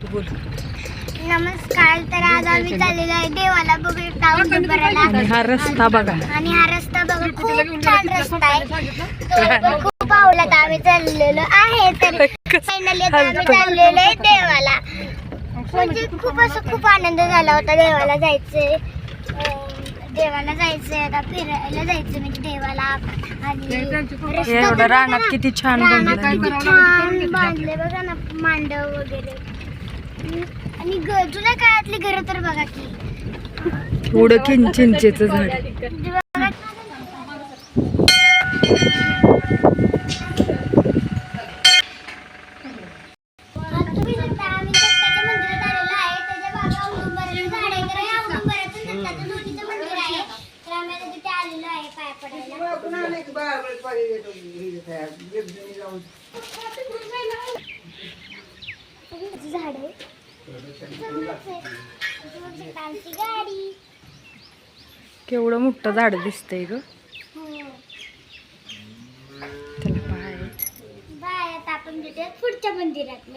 तू बोल. नमस्कार तर आज आम्ही चाललेलो आहे देवाला बघूया औदुंबराला आणि हा रस्ता बघा. आणि हा रस्ता बघा खूप छान रस्ता आहे. खूप आवडला आम्ही चाललेलो आहे तर फायनली आम्ही चाललेलो आहे देवाला. म्हणजे खूप असं खूप आनंद झाला होता देवाला जायचंय देवाला जायचंय आता फिरायला जायचं म्हणजे देवाला. आणि रानात किती छान बांधले बघा ना मांडव वगैरे. आणि ग- जुन्या काळातली घरं तर बघा की. पुढं किन चिंचेचं झाड म्हणजे झाड आहे. केवढं मोठं झाड दिसतंय ग. त्याला बाय आता आपण पुढच्या मंदिरात.